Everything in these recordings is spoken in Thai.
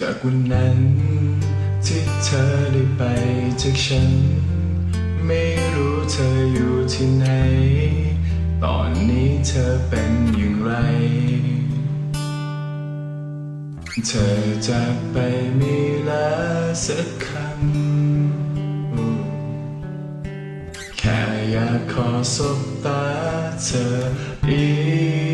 จากวันนั้นที่เธอได้ไปจากฉัน ไม่รู้เธออยู่ที่ไหน ตอนนี้เธอเป็นอย่างไร เธอจากไปไม่ลาสักคำแค่อยากขอสบตาเธออีก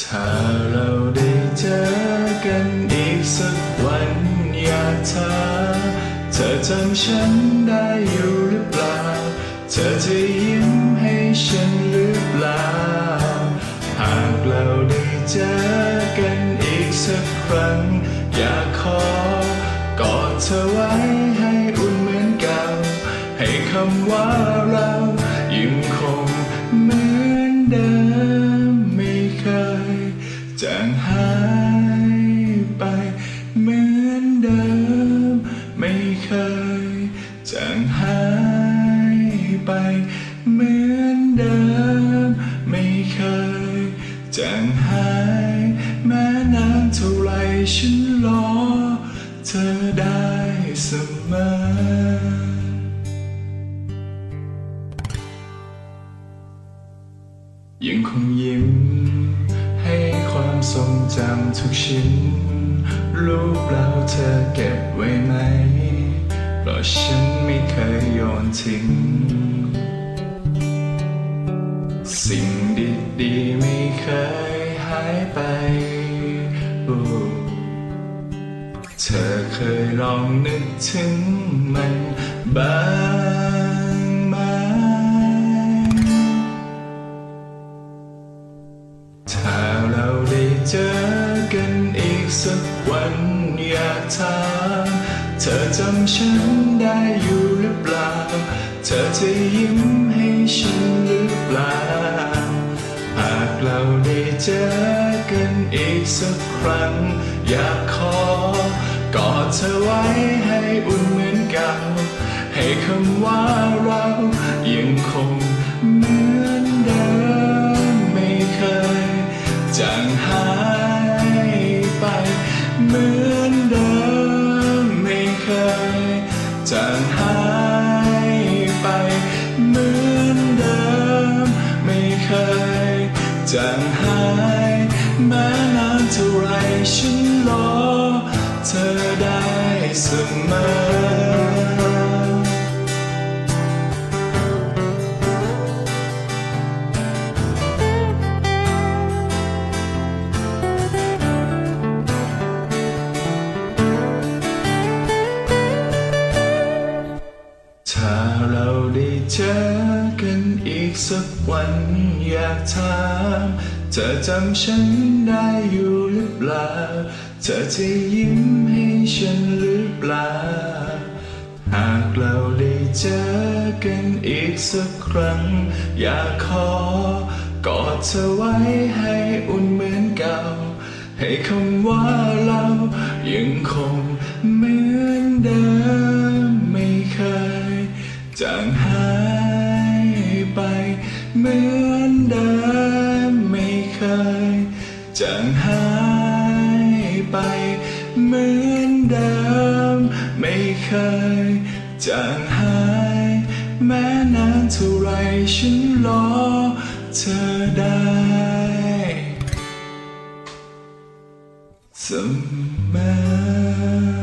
ถ้าเราได้เจอกันอีกสักวันอยากถามเธอจำฉันได้อยู่หรือเปล่า เธอจะยิ้มให้ฉันหรือเปล่า หากเราได้เจอกันอีกสักครั้ง อยากขอกอดเธอไว้ให้อุ่นเหมือนเก่า ให้คำว่าเรายังคงเหมือนเดิม จางหายไปเหมือนเดิม ไม่เคยจางหายไปเหมือนเดิม ไม่เคยจางหายแม้นานเท่าไรฉันรอเธอได้เสมอยังคงยิ้มให้ความ ทรงจำทุกชิ้น รูปเราเธอเก็บไว้ไหม เพราะฉันไม่เคยโยนทิ้ง สิ่งดีๆไม่เคยหายไป เธอเคยลองนึกถึงมันบ้าง สักวันอยากถามเธอจำฉันได้อยู่หรือเปล่า เธอจะยิ้มให้ฉันหรือเปล่า หากเราได้เจอกันอีกสักครั้ง อยากขอกอดเธอไว้ให้อุ่นเหมือนเก่า ให้คำว่าเรายังคง ฉันรอเธอได้เสมอถ้าเราได้เจอกันอีกสักวันอยากถาม เธอจำฉันได้อยู่หรือเปล่า เธอจะยิ้มให้ฉันหรือเปล่า หากเราได้เจอกันอีกสักครั้ง อยากขอกอดเธอไว้ให้อุ่นเหมือนเก่า ให้คำว่าเรายังคงเหมือนเดิมไม่เคยจางหายไปเหมือนเดิม เคยจางหายไปเหมือนเดิม ไม่เคยจางหาย แม้นานเท่าไรฉันรอเธอได้เสมอ